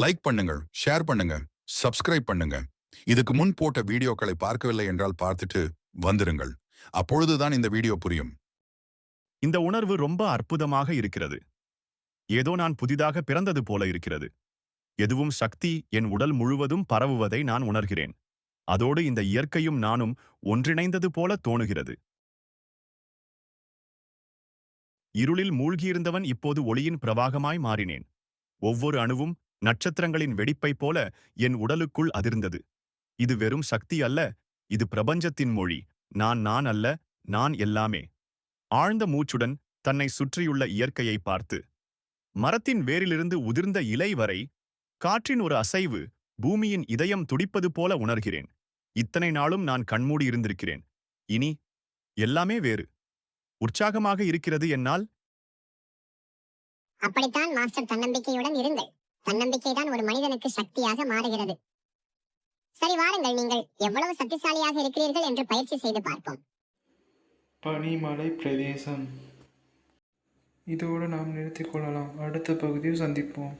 Like பண்ணுங்கள் share பண்ணுங்க subscribe பண்ணுங்க. இதுக்கு முன் போட்ட வீடியோக்களை பார்க்கவில்லை என்றால் பார்த்துட்டு வந்துருங்கள். அப்பொழுதுதான் இந்த வீடியோ புரியும். இந்த உணர்வு ரொம்ப அற்புதமாக இருக்கிறது. ஏதோ நான் புதிதாக பிறந்தது போல இருக்கிறது. எதுவும் சக்தி என் உடல் முழுவதும் பரவுவதை நான் உணர்கிறேன். அதோடு இந்த இயற்கையும் நானும் ஒன்றிணைந்தது போல தோணுகிறது. இருளில் மூழ்கியிருந்தவன் இப்போது ஒளியின் பிரவாகமாய் மாறினேன். ஒவ்வொரு அணுவும் நட்சத்திரங்களின் வெடிப்பைப் போல என் உடலுக்குள் அதிர்ந்தது. இது வெறும் சக்தி அல்ல இது பிரபஞ்சத்தின் மொழி. நான் நான் அல்ல நான் எல்லாமே. ஆழ்ந்த மூச்சுடன் தன்னை சுற்றியுள்ள இயற்கையை பார்த்து மரத்தின் வேரிலிருந்து உதிர்ந்த இலை வரை காற்றின் ஒரு அசைவு பூமியின் இதயம் துடிப்பது போல உணர்கிறேன். இத்தனை நாளும் நான் கண்மூடி இருந்திருக்கிறேன். இனி எல்லாமே வேறு. உற்சாகமாக இருக்கிறது என்னால்? அப்படித்தான் மாஸ்டர் தன்னம்பிக்கையுடன் இருங்கள். தன்னம்பிக்கை தான் ஒரு மனிதனுக்கு சக்தியாக மாறுகிறது. சரி வாருங்கள் நீங்கள் எவ்வளவு சக்திசாலியாக இருக்கிறீர்கள் என்று பயிற்சி செய்து பார்ப்போம். பனிமலை பிரதேசம். இதோடு நாம் நிறுத்திக் கொள்ளலாம். அடுத்த பகுதியில் சந்திப்போம்.